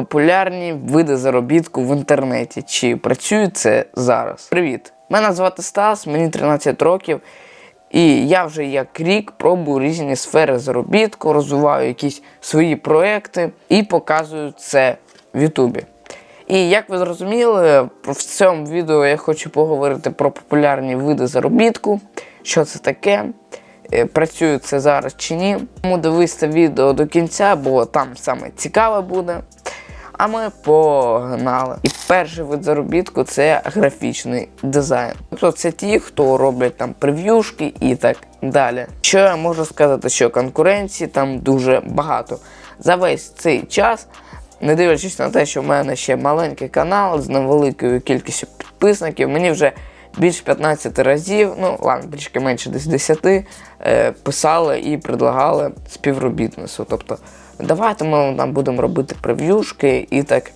Популярні види заробітку в інтернеті. Чи працює це зараз? Привіт! Мене звати Стас, мені 13 років. І я вже як рік пробую різні сфери заробітку, розвиваю якісь свої проекти і показую це в Ютубі. І як ви зрозуміли, в цьому відео я хочу поговорити про популярні види заробітку, що це таке, е, працює це зараз чи ні. Тому дивись це відео до кінця, бо там саме цікаве буде. А ми погнали. І перший вид заробітку це графічний дизайн. Тобто це ті, хто роблять там прев'юшки і так далі. Що я можу сказати, що конкуренції там дуже багато. За весь цей час, не дивлячись на те, що в мене ще маленький канал з невеликою кількістю підписників, мені вже більш 15 разів, ну ладно, трішки менше десь 10, е, писали і предлагали співробітництво. Тобто, давайте ми там будемо робити прев'юшки і так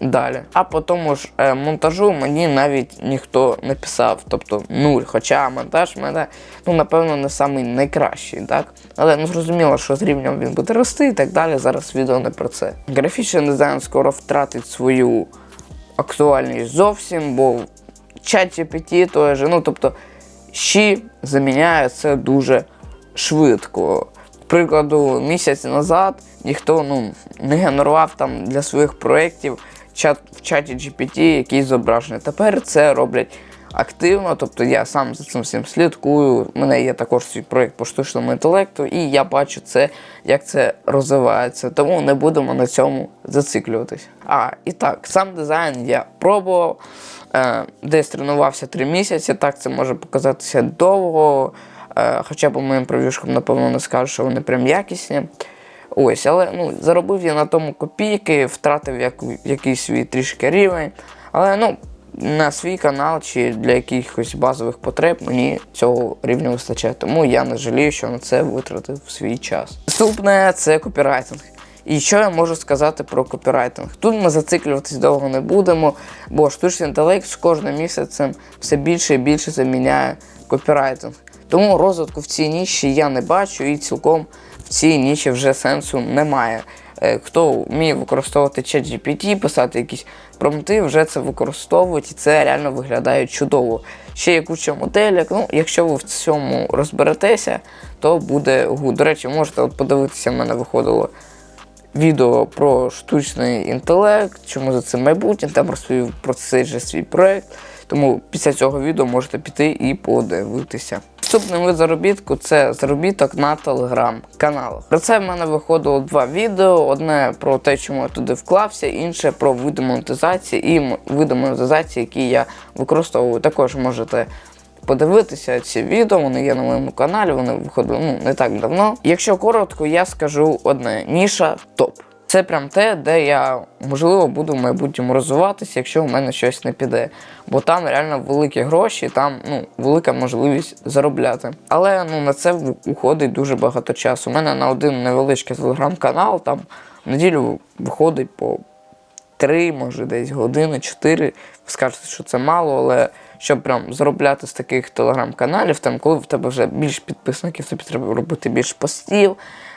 далі. А по тому ж е, монтажу мені навіть ніхто не писав, тобто нуль. Хоча монтаж в мене, ну, напевно, не самий найкращий, так? Але ну зрозуміло, що з рівнем він буде рости і так далі. Зараз відео не про це. Графічний дизайн скоро втратить свою актуальність зовсім, бо чат GPT той ну тобто щі заміняє це дуже швидко. Прикладу, місяць назад ніхто ну, не генерував там для своїх проєктів чат в чаті GPT якісь зображення. Тепер це роблять активно, тобто я сам за цим всім слідкую. У мене є також свій проєкт по штучному інтелекту, і я бачу це, як це розвивається. Тому не будемо на цьому зациклюватись. А, і так, сам дизайн я пробував. Е, десь тренувався три місяці. Так, це може показатися довго. Е, хоча по моїм прев'юшкам, напевно, не скажу, що вони прям якісні. Ось, але ну, заробив я на тому копійки, втратив яку, якийсь свій трішки рівень. Але ну, на свій канал чи для якихось базових потреб мені цього рівня вистачає. Тому я не жалію, що на це витратив свій час. Наступне це копірайтинг. І що я можу сказати про копірайтинг? Тут ми зациклюватись довго не будемо, бо штучний інтелект з кожним місяцем все більше і більше заміняє копірайтинг. Тому розвитку в цій ніші я не бачу і цілком в цій ніші вже сенсу немає. Е, Хто вміє використовувати чат GPT, писати якісь промпти, вже це використовують і це реально виглядає чудово. Ще є куча моделек. Ну, якщо ви в цьому розберетеся, то буде гуд. До речі, можете от подивитися, в мене виходило відео про штучний інтелект, чому за це майбутнє, там розповів про цей же свій проект. Тому після цього відео можете піти і подивитися. Наступний вид заробітку це заробіток на телеграм-каналах. Про це в мене виходило два відео: одне про те, чому я туди вклався, інше про види монетизації і види монетизації, які я використовую. Також можете подивитися ці відео, вони є на моєму каналі, вони виходили ну, не так давно. Якщо коротко, я скажу одне: ніша топ. Це прям те, де я можливо буду в майбутньому розвиватися, якщо у мене щось не піде. Бо там реально великі гроші, там ну, велика можливість заробляти. Але ну, на це уходить дуже багато часу. У мене на один невеличкий телеграм-канал там в неділю виходить по 3, може десь години, 4. Ви скажете, що це мало, але щоб прям заробляти з таких телеграм-каналів, там, коли в тебе вже більше підписників, тобі треба робити більше постів.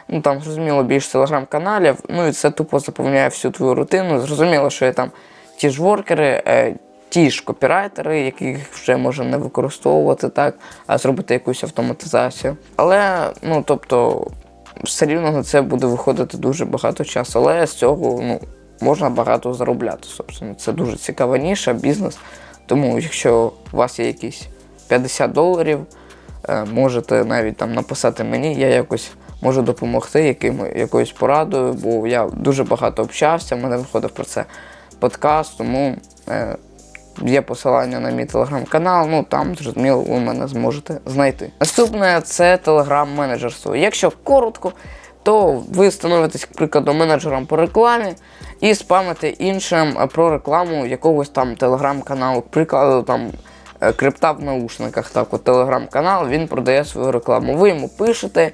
Ну там зрозуміло більше телеграм-каналів. Ну і це тупо заповняє всю твою рутину. Зрозуміло, що є там ті ж воркери, е, ті ж копірайтери, яких вже можна не використовувати так, а зробити якусь автоматизацію. Але, ну тобто, все рівно на це буде виходити дуже багато часу. Але з цього ну, можна багато заробляти. Собственно. Це дуже цікава ніша, бізнес. Тому, якщо у вас є якісь 50 доларів, е, можете навіть там написати мені, я якось можу допомогти яким, якоюсь порадою, бо я дуже багато общався, в мене виходив про це подкаст, тому е, є посилання на мій телеграм-канал, ну там зрозуміло, ви мене зможете знайти. Наступне це телеграм-менеджерство. Якщо коротко, то ви становитесь, к прикладу, менеджером по рекламі і спамите іншим е, про рекламу якогось там телеграм-каналу, прикладу, там крипта в наушниках, так, от телеграм-канал, він продає свою рекламу. Ви йому пишете,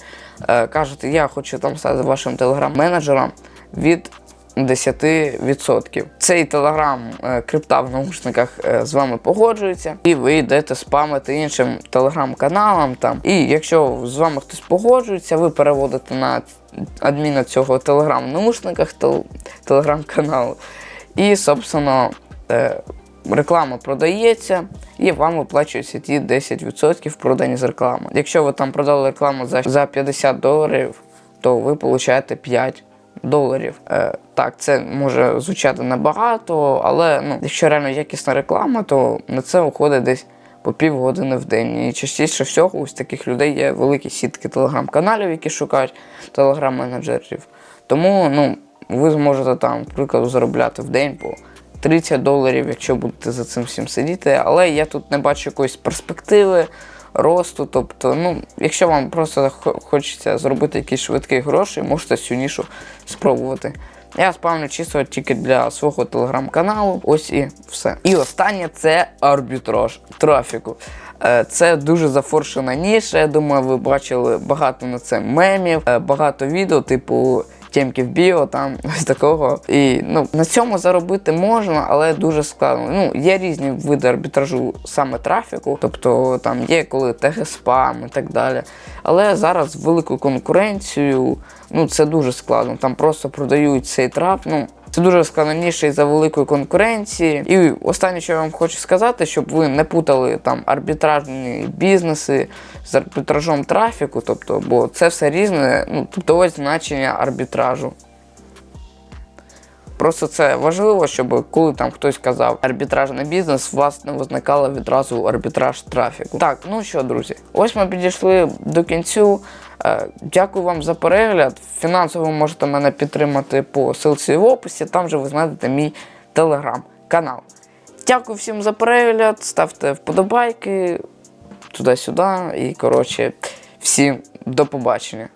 е, кажете, я хочу там стати вашим телеграм-менеджером від 10%. Цей телеграм е, крипта в наушниках е, з вами погоджується, і ви йдете спамити іншим телеграм-каналам там. І якщо з вами хтось погоджується, ви переводите на адміна цього телеграм-наушниках, тел- телеграм-каналу. І, собственно, е, реклама продається, і вам виплачуються ті 10% продані з реклами. Якщо ви там продали рекламу за, за 50 доларів, то ви получаєте 5 доларів. Е, так, це може звучати небагато, але ну, якщо реально якісна реклама, то на це уходить десь по півгодини в день. І частіше всього ось таких людей є великі сітки телеграм-каналів, які шукають телеграм-менеджерів. Тому ну, ви зможете там, наприклад, заробляти в день по 30 доларів, якщо будете за цим всім сидіти. Але я тут не бачу якоїсь перспективи росту. Тобто, ну, якщо вам просто хочеться зробити якісь швидкі гроші, можете цю нішу спробувати. Я спавню чисто тільки для свого телеграм-каналу. Ось і все. І останнє це арбітраж трафіку. Е, Це дуже зафоршена ніша. Я думаю, ви бачили багато на це мемів, е, багато відео, типу Тємків біо, там ось такого. І ну, на цьому заробити можна, але дуже складно. Ну, є різні види арбітражу саме трафіку, тобто там є коли теги спам і так далі. Але зараз велику конкуренцію, ну це дуже складно. Там просто продають цей трап. Ну, це дуже складніше із-за великої конкуренції. І останнє, що я вам хочу сказати, щоб ви не путали там арбітражні бізнеси з арбітражом трафіку, тобто, бо це все різне. Ну, тобто ось значення арбітражу. Просто це важливо, щоб коли там хтось казав арбітражний бізнес, у вас не визникало відразу арбітраж трафіку. Так, ну що, друзі, ось ми підійшли до кінцю. Е, Дякую вам за перегляд. Фінансово можете мене підтримати по ссылці в описі, там же ви знайдете мій телеграм-канал. Дякую всім за перегляд, ставте вподобайки туди-сюди. І коротше, всім до побачення.